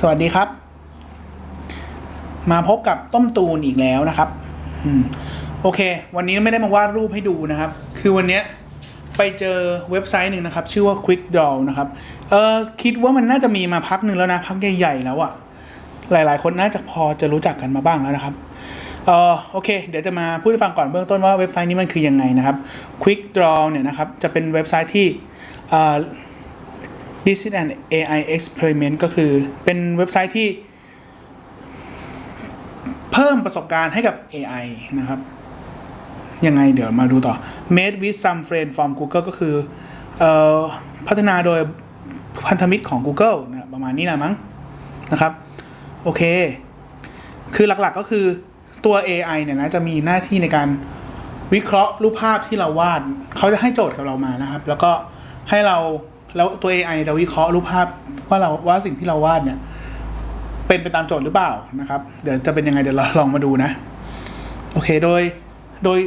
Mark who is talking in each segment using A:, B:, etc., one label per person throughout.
A: สวัสดีครับ มาพบกับต้มตูนอีกแล้วนะครับอโอเค วันนี้ไม่ได้มาวาดรูปให้ดูนะครับ คือวันนี้ไปเจอเว็บไซต์หนึ่งนะครับ ชื่อว่า Quick Draw นะครับ เออคิดว่ามันน่าจะมีมาพักหนึ่งแล้วนะ พักใหญ่ๆแล้วอะหลายๆ คนน่าจะพอจะรู้จักกันมาบ้างแล้วนะครับเออโอเค เดี๋ยวจะมาพูดให้ฟังก่อนเบื้องต้นว่าเว็บไซต์นี้มันคือยังไงนะครับ Quick Draw เนี่ยนะครับ จะเป็นเว็บไซต์ที่ เอ่อ This is an AI experiment ก็คือเป็นเว็บไซต์ที่ เพิ่มประสบการณ์ให้กับ AI นะครับ ยังไงเดี๋ยวมาดูต่อ Made with some friend from Google ก็คือออพัฒนาโดยพันธมิตรของ Google นะประมาณนี้นะมั้งนะครับ โอเค คือหลักๆก็คือตัว AI เนี่ยนะจะมีหน้าที่ในการวิเคราะห์รูปภาพที่เราวาด เขาจะให้โจทย์กับเรามานะครับ แล้วก็ให้เรา แล้วตัว AI จะวิเคราะห์รูปภาพว่าเราว่าสิ่งที่เราวาดเนี่ย เป็นไปตามโจทย์หรือเปล่านะครับ เดี๋ยวจะเป็นยังไงเดี๋ยวเราลองมาดูนะ โอเคโดยโดย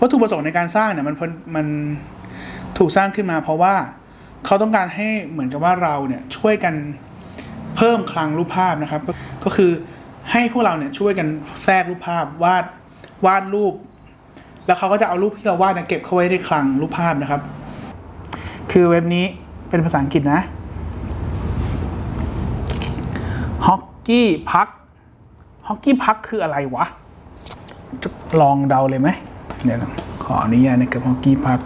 A: วัตถุประสงค์ในการสร้างเนี่ยมันมันถูกสร้างขึ้นมา เพราะว่าเขาต้องการให้เหมือนกับว่าเราเนี่ยช่วยกันเพิ่มคลังรูปภาพนะครับ ก็คือให้พวกเราเนี่ยช่วยกันแทรกรูปภาพวาดวาดรูป แล้วเขาก็จะเอารูปที่เราวาดเนี่ยเก็บเข้าไว้ในคลังรูปภาพนะครับ คือเว็บนี้เป็นภาษาอังกฤษนะฮอกกี้พักฮอกกี้พักคืออะไรวะ ลองเดาเลยไหมเดี๋ยวขออนุญาตนะครับฮอกกี้พัก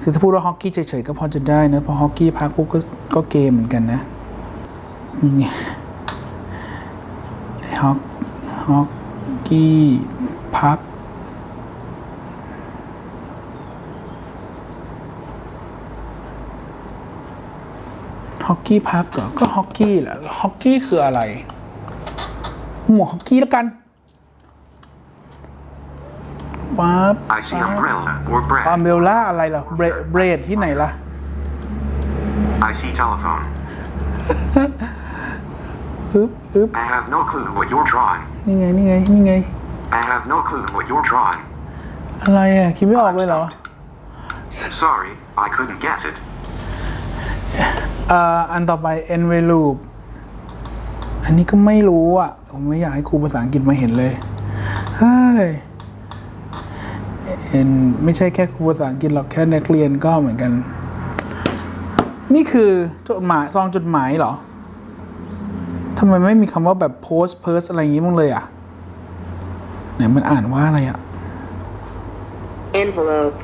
A: คือถ้าพูดว่าฮอกกี้เฉยๆก็พอจะได้นะเพราะฮอกกี้พักปุ๊บก็ก็เกมเหมือนกันนะฮอกฮอกกี้พัก ฮอกกี้พักเหรอก็ฮอกกี้แหละฮอกกี้คืออะไร หมวกฮอกกี้แล้วกันปั๊บ
B: I see umbrella or
A: อ
B: bread.
A: เมลล่าอะไรล่ะเบรเบรดที่ไหนล่ะ
B: I see telephone.
A: ฮึบฮึบ
B: I have no clue what you're drawing.
A: นี่ไง นี่ไง นี่ไง
B: I have no clue what you're drawing.
A: อะไรอะ คิดไม่ออกเลยเหรอ
B: Sorry, I couldn't guess it.
A: อ่าอันต่อไป envelope อันนี้ก็ไม่รู้อะ ผมไม่อยากให้ครูภาษาอังกฤษมาเห็นเลยเฮ้ยเอ็นไม่ใช่แค่ครูภาษาอังกฤษหรอกแค่นักเรียนก็เหมือนกัน นี่คือจดหมายซองจดหมายเหรอทำไมไม่มีคำว่าแบบ post p e r s อะไรอย่างงี้มั้างเลยอะไหนมันอ่านว่าอะไรอะ
C: envelope,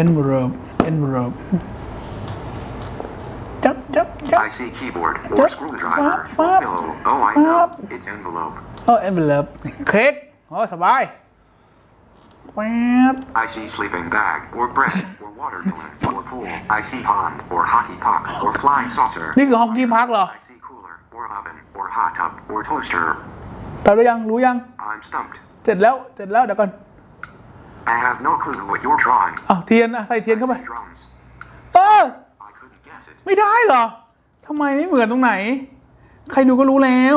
A: envelope envelope จับจับจับ
B: I see keyboard or
A: Just
B: screwdriver
A: flap, flap,
B: or pillow. Oh, I know.
A: flap.
B: It's envelope.
A: โอ้ envelope เค้กโอ้สบายแวบ
B: I see sleeping bag or bread or watermelon or pool. I see pond or hockey puck or flying saucer.
A: นี่คือฮอกกี้พักเหรอ
B: I see cooler or oven or hot tub or toaster.
A: ตอบได้ยัง รู้ยัง
B: I'm stumped.
A: เสร็จแล้ว เสร็จแล้ว เดี๋ยวก่อน
B: I have no clue what you're drawing.
A: อ้าวเทียนอะใส่เทียน
B: I
A: เข้าไป
B: see drums.
A: ไม่ได้เหรอทำไมไม่เหมือนตรงไหน ใครดูก็รู้แล้ว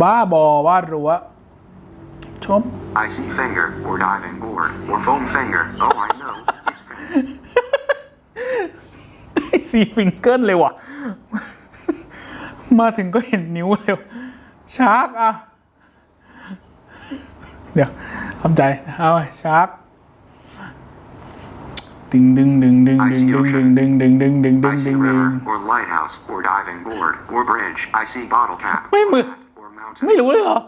A: บ้าบอวาดรั้วชบ
B: I see finger or diving board or foam finger. Oh, I know. It's fins.
A: ไอ้ซีฟิงเกิลเลยว่ะ มาถึงก็เห็นนิ้วเลยว่ะชาร์กอะเดี๋ยว ทำใจ เอาไปชาร์กดึงดึงดึงดึงดึงดึงดึงดึงดึงดึงดึงดึง
B: I
A: ดึ
B: see
A: งดึง
B: river or lighthouse or diving board or bridge. I see bottle cap.
A: Wait a
B: or
A: minute.
B: hat Or mountain.
A: ไม่รู้เลยเหรอ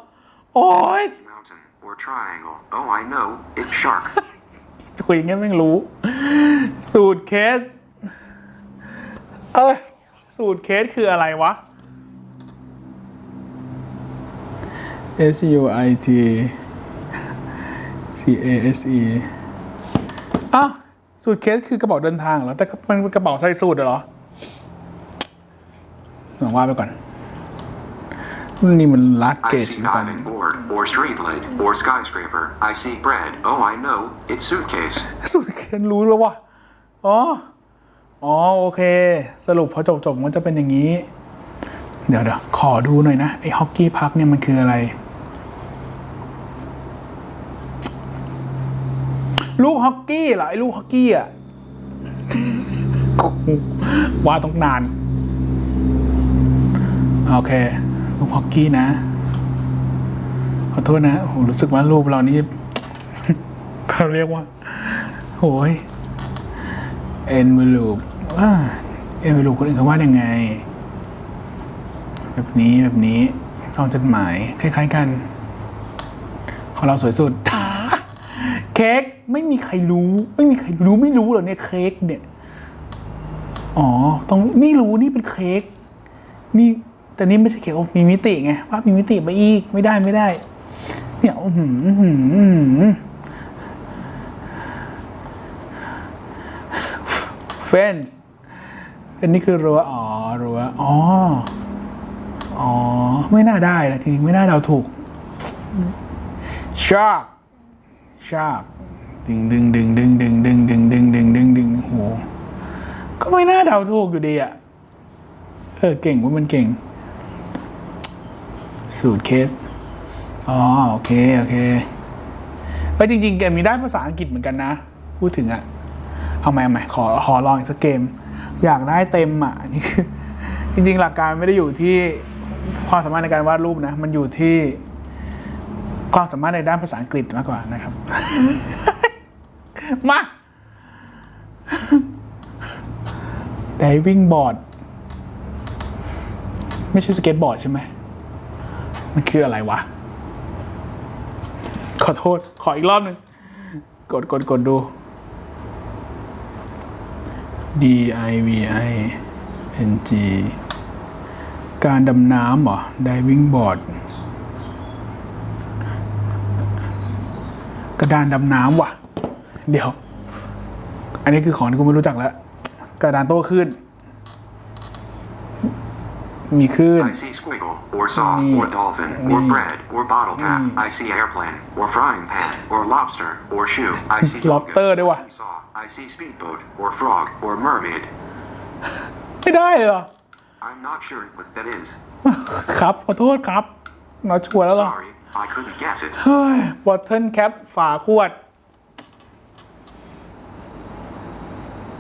A: โอ้ย
B: Mountain or triangle. Oh, I know. It's shark.
A: ตัวอย่างเงี้ยไม่งรู้ สูตรเคส เอ้ย สูตรเคสคืออะไรวะ S U I T C A S E อ้าวสูตรเคสคือกระเป๋าเดินทางเหรอ แต่มันเป็นกระเป๋าใส่สูตรเหรอลองว่าไปก่อน นี่มันลักเก
B: I
A: จ
B: see diving board or street light or skyscraper. I see bread. Oh, I know. It's suitcase.
A: สูตรเคนรู้แล้วว่ะอ๋อ อ๋อ โอเค สรุปพอจบจบๆมันจะเป็นอย่างนี้ เดี๋ยวเดี๋ยวขอดูหน่อยนะ ไอ้ฮอกกี้พักเนี่ยมันคืออะไร ลูกฮอกกี้เหรอไอ้ลูกฮอกกี้อะว่าต้องนาน โอเค ลูกฮอกกี้นะ ขอโทษนะโอ้โหรู้สึกว่ารูปเรานี่เขาเรียกว่าโอ้ยเอ็นวิลูปเอ็นวิลูปคนอื่นเขาว่ายังไง แบบนี้แบบนี้ซองจดหมาย คล้าย ๆ กัน ของเราสวยสุด เค้ก ไม่มีใครรู้ ไม่มีใครรู้ไม่รู้เหรอเนี่ยเค้กเนี่ยอ๋อต้องไม่รู้นี่เป็นเค้กนี่แต่นี่ไม่ใช่เค้กมีมิติไงว่ามีมิติมาอีกไม่ได้ไม่ได้ เนี่ยอื้อหืออื้อหืออื้อหือ fence อันนี้คือรัวอ๋อรัวอ๋ออ๋อไม่น่าได้นะจริงๆไม่น่าเดาถูก shark shark ดึงดึงดึงดึงดึงดึงดึงดึงดึงดึงดึงโหก็ไม่น่าเดาถูกอยู่ดีอะ เออ เก่งว่ามันเก่ง สูตรเคส อ๋อ โอเค โอเคเอ้ยจริง ๆ เกมนี้ได้ภาษาอังกฤษเหมือนกันนะ พูดถึงอะ เอาใหม่เอาใหม่ขอขอลองอีกสักเกม อยากได้เต็มอะนี่คือจริง ๆ หลักการไม่ได้อยู่ที่ความสามารถในการวาดรูปนะ มันอยู่ที่ความสามารถในด้านภาษาอังกฤษมากกว่านะครับ มา diving board ไม่ใช่สเก็ตบอร์ดใช่ไหม มันคืออะไรวะ ขอโทษ ขออีกรอบหนึ่ง กดกดกดดู D I V I N G การดำน้ำเหรอ diving board กระดานดำน้ำว่ะ เดี๋ยว อันนี้คือของที่กูไม่รู้จักแล้วกระดานโต้คลื่นมีคลื่น
B: I see squiggle, or saw,
A: Me.
B: or dolphin, or
A: Me.
B: bread, or bottle cap. I see airplane, or frying pan, or lobster, or shoe. I see
A: Lobster
B: dolphin,
A: ด้วย
B: or
A: ว่ะ
B: seesaw. I see speedboat, or frog, or mermaid.
A: ไม่ได้เหรอ
B: I'm not sure what that is.
A: ครับ ขอโทษครับเราชัวร์แล้วเหรอ
B: Sorry, I couldn't guess it.
A: เฮ้ยบอทเทิลแคปฝาขวด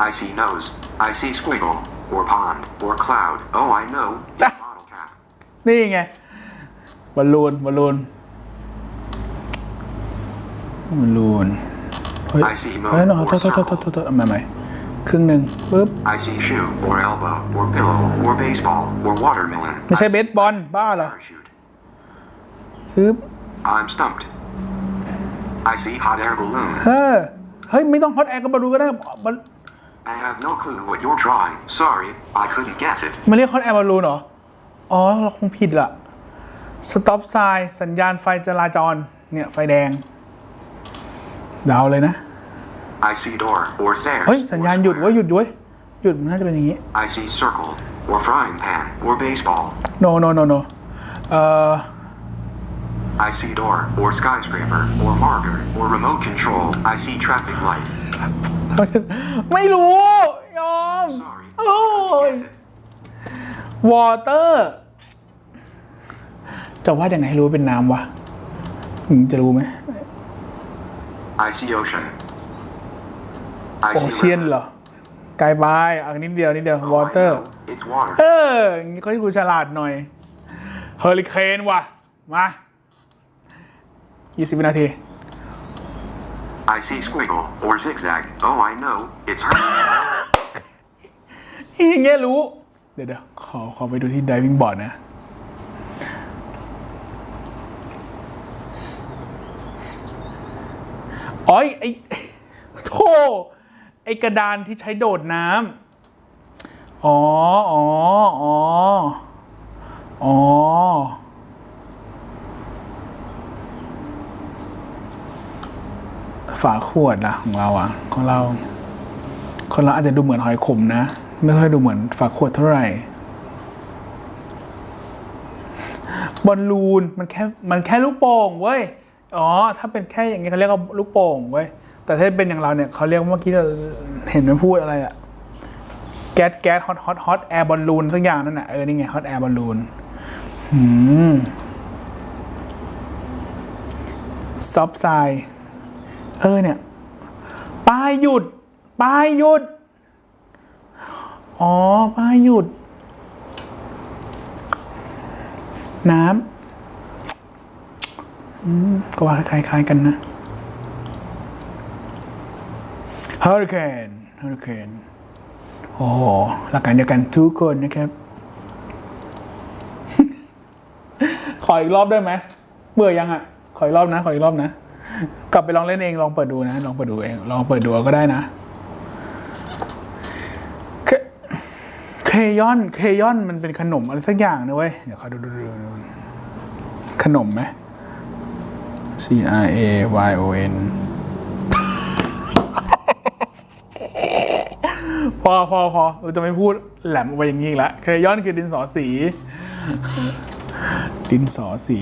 B: I see nose. I see squiggle, or pond, or cloud. Oh, I know. It's
A: Ah.
B: bottle cap.
A: นี่ไงบอลลูนบอลลูนบอลลูนเฮ้ย
B: I see moon
A: เฮ้ยหนอ
B: or
A: โทษโทษโทษโทษโทษโทษเอาใหม่ใหม่ครึ่งหนึ่งปึ๊บ
B: I see shoe, or elbow, or pillow, or baseball, or watermelon.
A: ไม่ใช่
B: I
A: เบสบอลบ้าเหรอ
B: see parachute.
A: ปึ๊บ
B: I'm stumped. I see hot air balloon.
A: เฮ้ยเฮ้ย ไม่ต้องฮอตแอร์ก็บอลลูนก็ได้บอล
B: I have no clue what you're drawing. Sorry, I couldn't guess it.
A: มันเรียกฮอตแอร์บอลลูนเหรอ อ๋อ เราคงผิดละสต็อปไซสัญญาณไฟจราจร เนี่ย ไฟแดงเดาเลยนะ
B: I see door, or stairs.
A: เฮ้ย สัญ
B: or
A: ญาณหยุด
B: square.
A: เว้ยหยุดเว้ยหยุดมันน่าจะเป็นอย่างนี้
B: I see circle, or frying pan, or baseball.
A: no no no no เอ่อ
B: I see door, or skyscraper, or marker, or remote control. I see traffic light.
A: ไม่รู้ยอม
B: Sorry,
A: โอ้ย
B: guess it.
A: วอเตอร์ จะว่ายังไงให้รู้ว่าเป็นน้ำวะอืมจะรู้ไหม
B: I see ocean. I
A: โอ
B: see
A: เชียน
B: river.
A: เหรอไกลไปอันนิดเดียวนิดเดียว
B: Oh,
A: วอ
B: I
A: เตอร์
B: know. It's water.
A: เอออย่างนี้เขาให้กูฉลาดหน่อยเฮอริเคนว่ะ มา 20 วินาที
B: I see squiggle, or zigzag. Oh, I know. It's her.
A: อย่างเงี้ยรู้ เดี๋ยวเดี๋ยวขอขอไปดูที่ diving board นะ อ๋อไอ้ไอ้โธ่ไอ้กระดานที่ใช้โดดน้ำอ๋อ อ๋อ อ๋อ ฝาขวดล่ะของเราอะของเราคนเราอาจจะดูเหมือนหอยขมนะ ไม่ค่อยดูเหมือนฝาขวดเท่าไหร่บอลลูนมันแค่มันแค่ลูกโป่งเว้ยอ๋อ ถ้าเป็นแค่อย่างนี้เขาเรียกว่าลูกโป่งเว้ยแต่ถ้าเป็นอย่างเราเนี่ยเขาเรียกว่าเมื่อกี้เราเห็นมันพูดอะไรอะแก๊สแก๊สฮอตฮอตฮอตแอร์บอลลูนสักอย่างนั่นน่ะเออนี่ไงฮอตแอร์บอลลูนอืมซอฟไซ เออเนี่ยป้ายหยุดป้ายหยุด อ๋อป้ายหยุด น้ำก็ว่าคล้ายๆกันนะ Hurricane Hurricane โอ้หหลักการเดียวกันทุกคนนะครับ ขออีกรอบได้ไหมเบื่อยังอะ ขออีกรอบนะ ขออีกรอบนะ กลับไปลองเล่นเองลองเปิดดูนะ ลองเปิดดูเอง ลองเปิดดูก็ได้นะเคยอนเคยอนมันเป็นขนมอะไรสักอย่างนะเว้ย เดี๋ยวขอดูดูดูขนมไหม C R A Y O N พอพอพอเราจะไม่พูดแหลมไปอย่างนี้อีกแล้วเคยอนคือดินสอสี ดินสอสี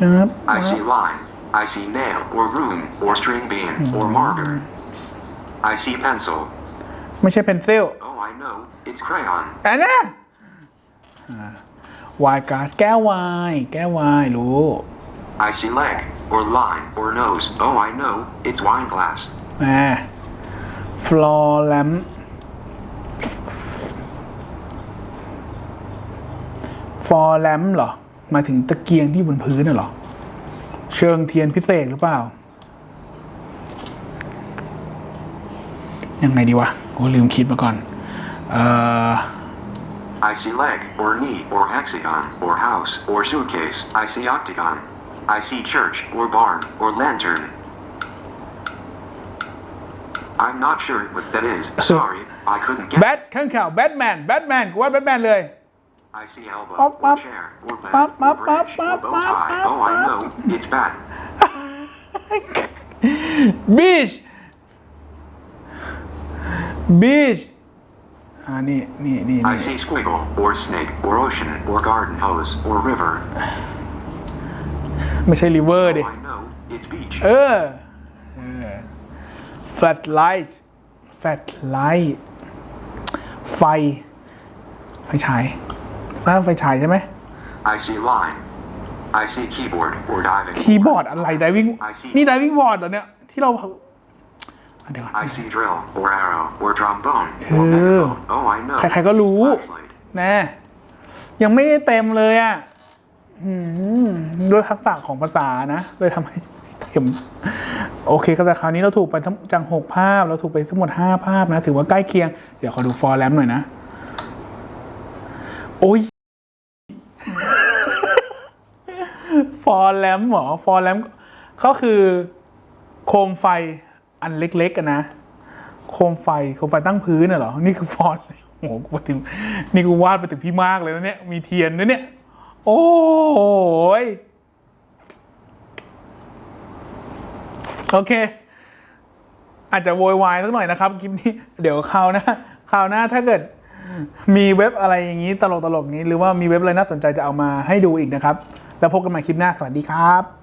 A: ครับ
B: I see line. I see nail or ruin or string bean or marker. I see pencil.
A: ไม่ใช่เพนซิล
B: Oh, I know. It's crayon.
A: อันนะวายกาสแก้ววาย แก้ววายรู้
B: I see leg or line or nose. Oh, I know. It's wine glass.
A: อ่าฟลอร์แลมฟอร์แลมเหรอห มายถึงตะเกียงที่อยู่บนพื้นน่ะเหรอ เชิงเทียนพิเศษหรือเปล่า ยังไงดีวะโอ้ลืมคิดมาก่อนเอ่อ
B: I see leg or knee or hexagon or house or suitcase. I see octagon. I see church or barn or lantern. I'm not sure what that is. Sorry, I couldn't
A: แบ
B: get.
A: ทข้างข่าวแบทแมนแบทแมนกูว่าแบทแมนเลย
B: I see elbow
A: Pop,
B: or
A: pop.
B: chair or bed
A: Pop,
B: or
A: pop,
B: branch
A: pop,
B: or bow
A: pop,
B: tie.
A: pop,
B: Oh, I
A: pop.
B: know. It's bat.
A: บีชบีชอ่านี่นี่นี่
B: I
A: นี่
B: see squiggle or snake or ocean or garden hose or river.
A: ไม่ใช่ริเวอร์
B: Oh,
A: ดิ
B: I know. It's beach.
A: เออ เออ flat light flat light ไฟ ไฟฉาย ฟ้าไฟฉายใช่ไหม
B: I see line. I see keyboard or diving.
A: คีย์บอร์ดอะไร diving
B: I see
A: นี่ diving board เหรอเนี่ย ที่เราอะเดี๋ยวก่อน
B: I see drill or arrow or trombone or
A: Ew.
B: megaphone. Oh, I know.
A: ใครๆก็รู้
B: It's flashlight.
A: แน่ยังไม่ได้เต็มเลยอะอืมด้วยทักษะของภาษานะ เลยทำให้ไม่เต็ม โอเคครับแต่คราวนี้เราถูกไปทั้งจังหกภาพ เราถูกไปทั้งหมดห้าภาพนะ ถือว่าใกล้เคียง เดี๋ยวขอดูฟอร์แลมหน่อยนะ โอ้ย ฟอร์แลมหรอ ฟอร์แลมก็คือโคมไฟอันเล็กๆกันนะ โคมไฟ โคมไฟตั้งพื้นน่ะเหรอ นี่คือฟอนต์โอ้โหกูไปถึง นี่กูวาดไปถึงพี่มากเลยนะเนี่ย มีเทียนด้วยเนี่ย โอ้ยโอเค อาจจะโวยวายสักหน่อยนะครับคลิปนี้ เดี๋ยวคราวหน้าคราวหน้าถ้าเกิด มีเว็บอะไรอย่างนี้ตลกๆนี้ หรือว่ามีเว็บอะไรน่าสนใจจะเอามาให้ดูอีกนะครับ แล้วพบกันใหม่คลิปหน้า สวัสดีครับ